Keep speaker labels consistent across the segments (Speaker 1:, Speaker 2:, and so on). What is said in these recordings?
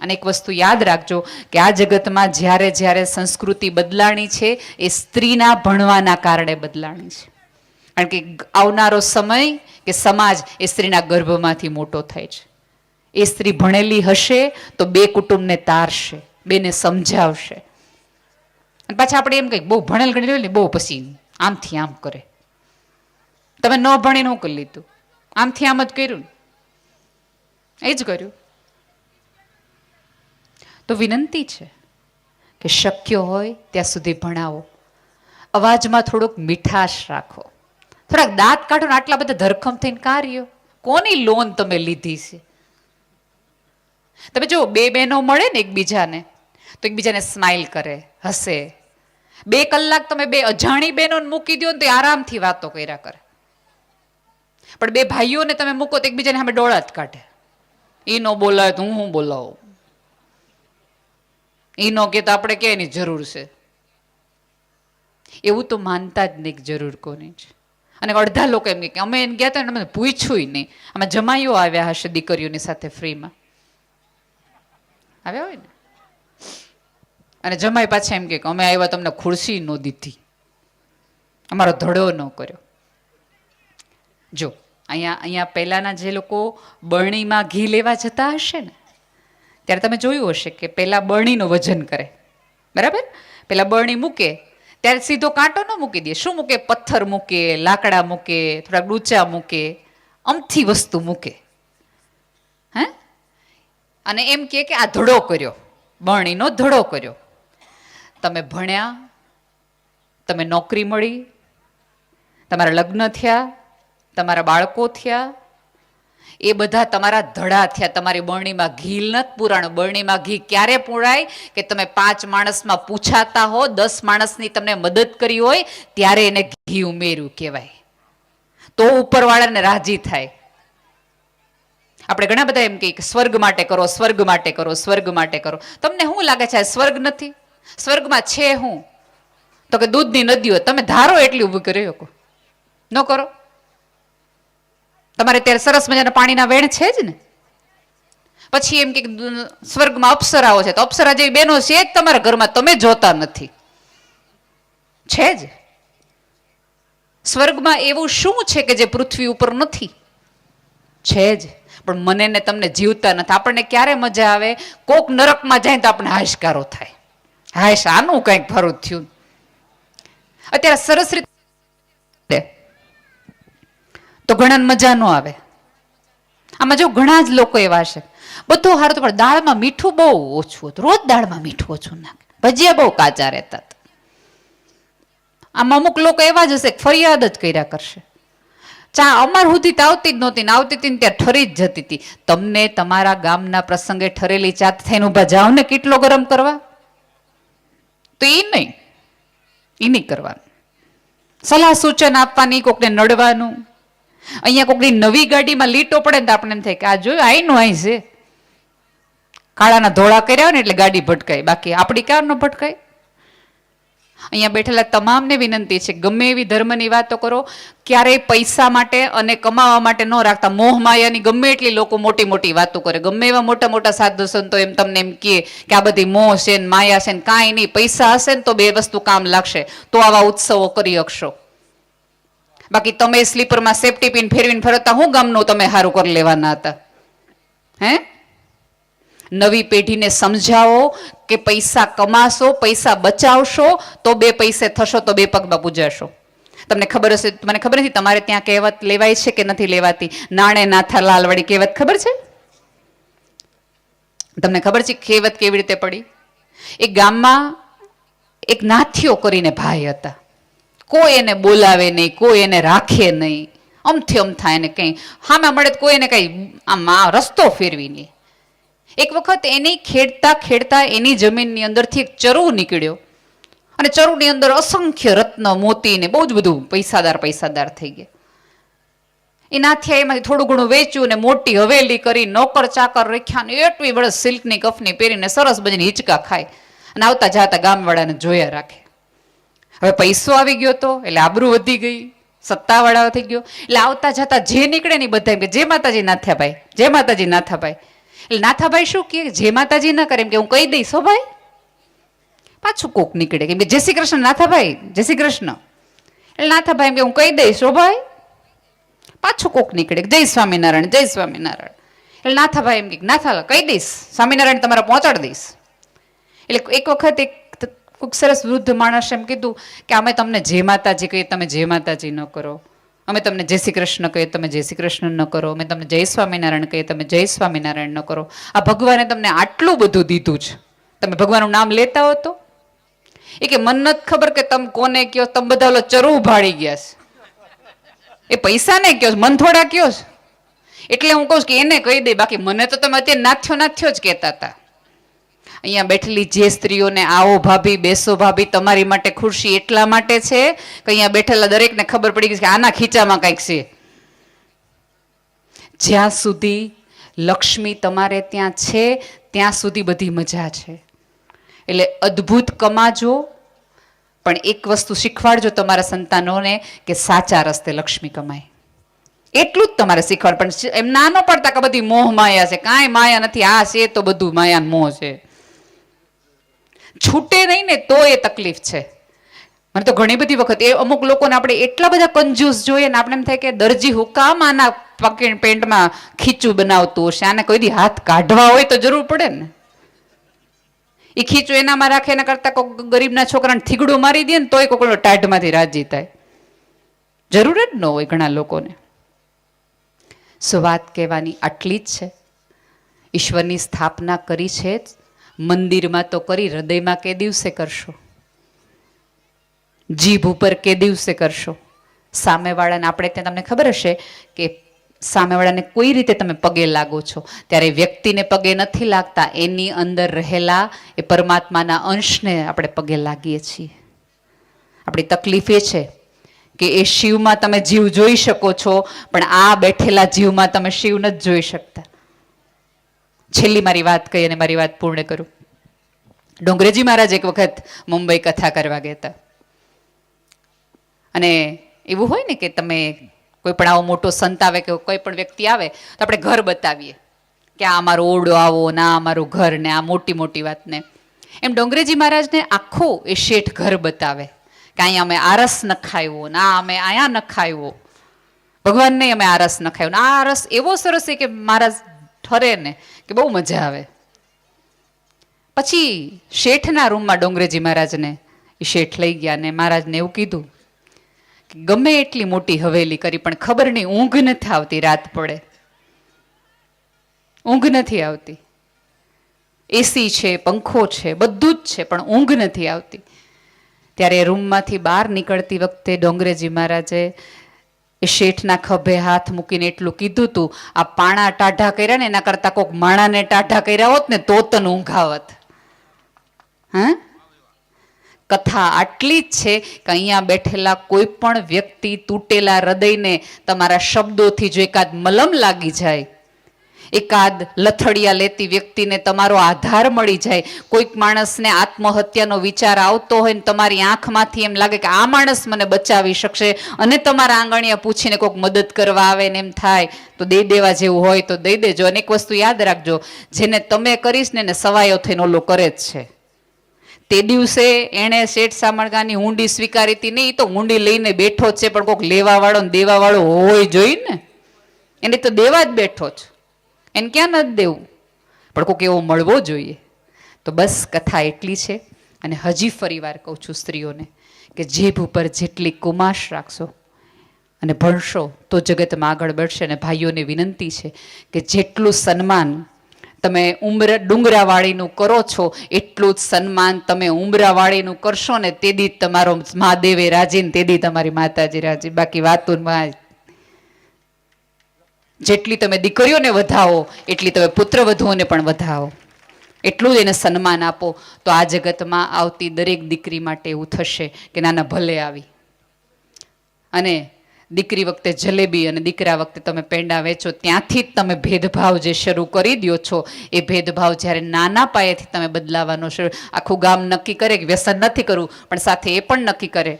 Speaker 1: અને એક વસ્તુ યાદ રાખજો કે આ જગતમાં જ્યારે જ્યારે સંસ્કૃતિ બદલાણી છે, એ સ્ત્રીના ભણવાના કારણે બદલાણી છે. કારણ કે આવનારો સમય કે સમાજ એ સ્ત્રીના ગર્ભમાંથી મોટો થાય છે. એ સ્ત્રી ભણેલી હશે તો બે કુટુંબને તારશે, બેને સમજાવશે. અને પાછા આપણે એમ કહીએ, બહુ ભણેલ ગણેલ ને, બહુ પછી આમથી આમ કરે. તમે ન ભણીને હું કરી લીધું. આમથી આમ જ કર્યું એ જ કર્યું. તો વિનંતી છે કે શક્ય હોય ત્યાં સુધી ભણાવો. અવાજમાં થોડોક મીઠાશ રાખો. થોડાક દાંત કાઢો ને આટલા બધા ધરખમ થઈને કાર્યો. કોની લોન તમે લીધી છે? તમે જો બે બહેનો મળે ને એકબીજાને, તો એકબીજાને સ્માઇલ કરે, હસે. બે કલાક તમે બે અજાણી બહેનોને મૂકી દો ને તો આરામથી વાતો કર્યા કરે. પણ બે ભાઈઓને તમે મૂકો તો એકબીજાને સામે ડોળા જ કાઢે. એ નો બોલાવે તો હું હું બોલાવું? એ નો કે તો આપણે કે એની જરૂર છે? એવું તો માનતા જ નહીં જરૂર કોની છે. અને અડધા લોકો એમ કે અમે એને ગયા હતા અમે પૂછ્યું નહીં. અમે જમાઈઓ આવ્યા હશે દીકરીઓની સાથે ફ્રીમાં. આવ્યા હોય ને? અને જમાઈ પાછા એમ કે અમે આવ્યા તમને ખુરશી ન દીધી. અમારો ધડો ન કર્યો. જો, અહીંયા અહીંયા પહેલાંના જે લોકો બરણીમાં ઘી લેવા જતા હશે ને ત્યારે તમે જોયું હશે કે પહેલાં બરણીનું વજન કરે. બરાબર? પહેલાં બરણી મૂકે, ત્યારે સીધો કાંટો ન મૂકી દે. શું મૂકે? પથ્થર મૂકે, લાકડા મૂકે, થોડાક ડૂચા મૂકે, અમથી વસ્તુ મૂકે. હે? અને એમ કહે કે આ ધડો કર્યો. બરણીનો ધડો કર્યો. તમે ભણ્યા, તમે નોકરી મળી, તમારા લગ્ન થયા, તમારા બાળકો થયા એ બધા તમારા ધડા થયા. તમારી બરણીમાં ઘી નથી, પુરાણું બરણીમાં ઘી ક્યારે પૂરાય? કે તમે પાંચ માણસમાં પૂછાતા હો, દસ માણસની તમને મદદ કરી હોય, ત્યારે એને ઘી ઉમેર્યું કહેવાય. તો ઉપરવાળાને રાજી થાય. આપણે ઘણા બધા એમ કહીએ કે સ્વર્ગ માટે કરો, સ્વર્ગ માટે કરો, સ્વર્ગ માટે કરો. તમને શું લાગે છે સ્વર્ગ નથી? સ્વર્ગમાં છે હું? તો કે દૂધની નદીઓ, તમે ધારો એટલી ઊભી કરી શકો. ન કરો? તમારે ત્યારે સરસ મજાના પાણીના વેણ છે જ ને? પછી એમ કે સ્વર્ગમાં અપ્સરાઓ છે. તો અપ્સરા જેવી બહેનો છે જ તમારા ઘરમાં, તમે જોતા નથી. છે જ? સ્વર્ગમાં એવું શું છે કે જે પૃથ્વી ઉપર નથી? છે જ. પણ મને ને તમને જીવતા નથી. આપણને ક્યારે મજા આવે? કોક નરકમાં જાય તો આપણે હાશકારો થાય. હાશ, આનું કંઈક ભરું થયું. અત્યારે સરસ રીતે તો ઘણાને મજા ન આવે. આમાં જો ઘણા જ લોકો એવા છે. બધું હારું તો પણ દાળમાં મીઠું બહુ ઓછું હતું. રોજ દાળમાં મીઠું ઓછું નાખે. ભજીયા બહુ કાચા રહેતા હતા. આમાં અમુક લોકો એવા જ હશે ફરિયાદ જ કર્યા કરશે. ચા અમાર સુધી તો આવતી જ નહોતી ને આવતી હતી ને ત્યાં ઠરી જ જતી હતી. તમને તમારા ગામના પ્રસંગે ઠરેલી ચા થઈને ઊભા જાઓ ને કેટલો ગરમ કરવા? તો એ નહીં. એ નહીં કરવાનું. સલાહ સૂચન આપવાની, કોકને નડવાનું. અહીંયા કોકની નવી ગાડીમાં લીટો પડે ને તો આપણે એમ થાય કે આ જોયું આઈનું આઈ છે. કાળાના ધોળા કર્યા ને એટલે ગાડી ભટકાય બાકી આપણી ક્યાં ન ભટકાય અહીંયા બેઠેલા તમામને વિનંતી છે, ગમે એવી ધર્મની વાતો કરો, ક્યારેય પૈસા માટે અને કમાવા માટે ન રાખતા. મોહ માયાની ગમે એટલી લોકો મોટી મોટી વાતો કરે. ગમે એવા મોટા મોટા સાધુ સંતો એમ તમને એમ કહે કે આ બધી મોહ છે ને માયા છે ને કાંઈ નહીં, પૈસા હશે ને તો બે વસ્તુ કામ લાગશે. તો આવા ઉત્સવો કરી શકશો. બાકી તમે સ્લીપરમાં સેફટી પિન ફેરવીને ફરતા હું ગામનું તમે સારું કરી લેવાના હતા? હે? નવી પેઢીને સમજાવો કે પૈસા કમાશો, પૈસા બચાવશો, તો બે પૈસે થશો, તો બે પગમાં પૂજાશો. તમને ખબર હશે, મને ખબર નથી, તમારે ત્યાં કહેવત લેવાય છે કે નથી લેવાતી? નાણે નાથા લાલવાળી કહેવત ખબર છે? તમને ખબર છે કહેવત કેવી રીતે પડી? એ ગામમાં એક નાથીઓ કરીને ભાઈ હતા. કોઈ એને બોલાવે નહીં, કોઈ એને રાખે નહીં. અમથી અમ થાય ને કંઈ. હામે મળે કોઈ એને કંઈ આમ રસ્તો ફેરવી નહીં. એક વખત એની ખેડતા ખેડતા એની જમીનની અંદરથી એક ચરુ નીકળ્યો. અને ચરુની અંદર અસંખ્ય રત્ન, મોતી ને બહુ જ બધું પૈસાદાર પૈસાદાર થઈ ગયા. એનાથી એમાંથી થોડું ઘણું વેચ્યું ને મોટી હવેલી કરી, નોકર ચાકર રેખ્યા ને એટલી બળદ સિલ્કની કફની પહેરીને સરસ બજીને હિંચકા ખાય. અને આવતા જાતા ગામવાળાને જોયા રાખે. હવે પૈસો આવી ગયો તો, એટલે આબરૂ વધી ગઈ સત્તાવાળા થઈ ગયો. એટલે આવતા જતા જે નીકળે ને બધા એમ કે, જે માતાજી નાથાભાઈ જય માતાજી નાથાભાઈ. એટલે નાથાભાઈ શું કે જે માતાજી ન કરે એમ કે, હું કહી દઈશ હો ભાઈ. પાછું કોક નીકળે કેમ કે, જય શ્રી કૃષ્ણ નાથાભાઈ, જય શ્રી કૃષ્ણ. એટલે નાથાભાઈ એમ કે, હું કહી દઈશ હો ભાઈ. પાછું કોક નીકળે જય સ્વામિનારાયણ જય સ્વામિનારાયણ. એટલે નાથાભાઈ એમ કે, નાથા, કહી દઈશ. સ્વામિનારાયણ તમારા પહોંચાડી દઈશ. એટલે એક વખત એક કોઈક સરસ વૃદ્ધ માણસ એમ કીધું કે અમે તમને જય માતાજી કહીએ, તમે જય માતાજી ન કરો. અમે તમને જય શ્રી કૃષ્ણ કહીએ, તમે જય શ્રી કૃષ્ણ ન કરો. અમે તમને જય સ્વામિનારાયણ કહીએ, તમે જય સ્વામિનારાયણ ન કરો. આ ભગવાને તમને આટલું બધું દીધું છે તમે ભગવાનનું નામ લેતા હો તો? એ કે મન નથી ખબર કે તમે કોને કયો, તમે બધા ઓલો ચરુ ભાળી ગયા છે. એ પૈસાને કયો મન થોડા કયો છે? એટલે હું કહું છું કે એને કહી દે, બાકી મને તો તમે અત્યારે નાથ્યો નાથ્યો જ કહેતા હતા. અહીંયા બેઠેલી જે સ્ત્રીઓને આવો ભાભી, બેસો ભાભી, તમારી માટે ખુરશી એટલા માટે છે કે અહીંયા બેઠેલા દરેકને ખબર પડી ગઈ કે આના ખીચામાં કંઈક છે. જ્યાં સુધી લક્ષ્મી તમારે ત્યાં છે, ત્યાં સુધી બધી મજા છે. એટલે અદ્ભુત કમાજો, પણ એક વસ્તુ શીખવાડજો તમારા સંતાનોને કે સાચા રસ્તે લક્ષ્મી કમાય. એટલું જ તમારે શીખવાડ, પણ એમ ના ન પડતા કે બધી મોહ માયા છે. કાંઈ માયા નથી, આ છે તો બધું માયા મોહ છે. છૂટે નહીં ને તો એ તકલીફ છે. મને તો ઘણી બધી વખત, એ અમુક લોકોને આપણે એટલા બધા કંજૂસ જોઈએ ને આપણે એમ થાય કે દરજી હુકામ આના પેન્ટમાં ખીચું બનાવતું હશે, આને કોઈ દી હાથ કાઢવા હોય તો જરૂર પડે ને. એ ખીચું એનામાં રાખે, એના કરતાં કોઈક ગરીબના છોકરાને થીગડું મારી દે ને તોય કોઈ ટાઢમાંથી રાજી થાય. જરૂર જ ન હોય ઘણા લોકોને. સો વાત કહેવાની આટલી જ છે. ઈશ્વરની સ્થાપના કરી છે મંદિરમાં તો કરી, હૃદયમાં કે દિવસે કરશો? જીભ ઉપર કે દિવસે કરશો? સામેવાળાને, આપણે ત્યાં તમને ખબર હશે કે સામેવાળાને કોઈ રીતે તમે પગે લાગો છો? ત્યારે વ્યક્તિને પગે નથી લાગતા, એની અંદર રહેલા એ પરમાત્માના અંશને આપણે પગે લાગીએ છીએ. આપણી તકલીફ એ છે કે એ શિવમાં તમે જીવ જોઈ શકો છો, પણ આ બેઠેલા જીવમાં તમે શિવ નથી જોઈ શકતા. છેલ્લી મારી વાત કહી અને મારી વાત પૂર્ણ કરું. ડોંગરેજી મહારાજ એક વખત મુંબઈ કથા કરવા ગયા અને એવું હોય ને કે તમે કોઈ પણ આવો મોટો સંત આવે કે કોઈ પણ વ્યક્તિ આવે, તો આપણે ઘર બતાવીએ કે આ અમારો ઓરડો આવો ના અમારું ઘર ને આ મોટી મોટી વાતને. એમ ડોંગરેજી મહારાજને આખો એ શેઠ ઘર બતાવે કે અહીંયા અમે આરસ નખાયો ના અમે અહીંયા નખાયો. ભગવાનને અમે આરસ નખાયો ને આ આરસ એવો સરસ છે કે મહારાજ ઠરે ને, કે બહુ મજા આવે. પછી શેઠના રૂમમાં ડોંગરેજી મહારાજને, એ શેઠ લઈ ગયા ને મહારાજને એવું કીધું કે ગમે એટલી મોટી હવેલી કરી, પણ ખબર નહીં ઊંઘ નથી આવતી, રાત પડે. ઊંઘ નથી આવતી. એસી છે, પંખો છે, બધું જ છે, પણ ઊંઘ નથી આવતી. ત્યારે રૂમમાંથી બહાર નીકળતી વખતે ડોંગરેજી મહારાજે એ શેઠના ખભે હાથ મૂકીને એટલું કીધું તું, આ પાણા ટાઢા કર્યા ને એના કરતાં કોઈક માણાને ટાઢા કર્યા હોત ને તો તને ઊંઘાવત. હા? કથા આટલી જ છે કે અહીંયા બેઠેલા કોઈ પણ વ્યક્તિ તૂટેલા હૃદયને તમારા શબ્દોથી જો એકાદ મલમ લાગી જાય એકાદ લથડિયા લેતી વ્યક્તિને તમારો આધાર મળી જાય. કોઈક માણસને આત્મહત્યાનો વિચાર આવતો હોય ને તમારી આંખમાંથી એમ લાગે કે આ માણસ મને બચાવી શકશે અને તમારા આંગણિયા પૂછીને કોઈક મદદ કરવા આવે ને એમ થાય. તો દઈ દેવા જેવું હોય તો દઈ દેજો. અને એક વસ્તુ યાદ રાખજો. જેને તમે કરીશ ને એને સવાયો થઈને ઓલો કરે જ છે. તે દિવસે એણે શેઠ સામળગાની હુંડી સ્વીકારી હતી નહીં તો હુંડી લઈને બેઠો છે, પણ કોઈક લેવાવાળો ને દેવાવાળો હોય જોઈ ને એને તો દેવા જ બેઠો જ. એને ક્યાં નથી દેવું. પણ કોઈક એવો મળવો જોઈએ. તો બસ કથા એટલી છે. અને હજી ફરી વાર કહું છું સ્ત્રીઓને કે જીભ ઉપર જેટલી કુમાશ રાખશો અને ભણશો, તો જગતમાં આગળ વધશે અને ભાઈઓને વિનંતી છે કે જેટલું સન્માન તમે ઉમરા ડુંગરાવાળીનું કરો છો, એટલું જ સન્માન તમે ઉમરાવાળીનું કરશો ને તે દી તમારો મહાદેવે રાજીને તે દી તમારી માતાજી રાજી. બાકી વાતુમાં જેટલી તમે દીકરીઓને વધાવો, એટલી તમે પુત્રવધુઓને પણ વધાવો. એટલું જ એને સન્માન આપો, તો આ જગતમાં આવતી દરેક દીકરી માટે એવું થશે કે નાના ભલે આવી. અને દીકરી વખતે જલેબી અને દીકરા વખતે તમે પેંડા વેચો, ત્યાંથી જ તમે ભેદભાવ જે શરૂ કરી દો છો, એ ભેદભાવ જ્યારે નાના પાયેથી તમે બદલાવાનો શરૂ, આખું ગામ નક્કી કરે કે વ્યસન નથી કરવું, પણ સાથે એ પણ નક્કી કરે.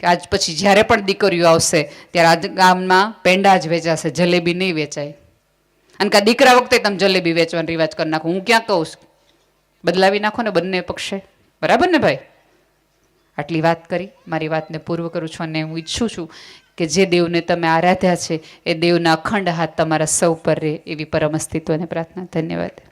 Speaker 1: કે આજ પછી જ્યારે પણ દીકરીઓ આવશે, ત્યારે આજ ગામમાં પેંડા જ વેચાશે, જલેબી નહીં વેચાય. અને કાં દીકરા વખતે તમે જલેબી વેચવાનો રિવાજ કરી નાખો. હું ક્યાં કહું છું? બદલાવી નાખો ને બંને પક્ષે. બરાબર ને ભાઈ? આટલી વાત કરી, મારી વાતને પૂર્વ કરું છું અને હું ઈચ્છું છું કે જે દેવને તમે આરાધ્યા છે, એ દેવના અખંડ હાથ તમારા સૌ પર રહે એવી પરમ અસ્તિત્વને પ્રાર્થના. ધન્યવાદ.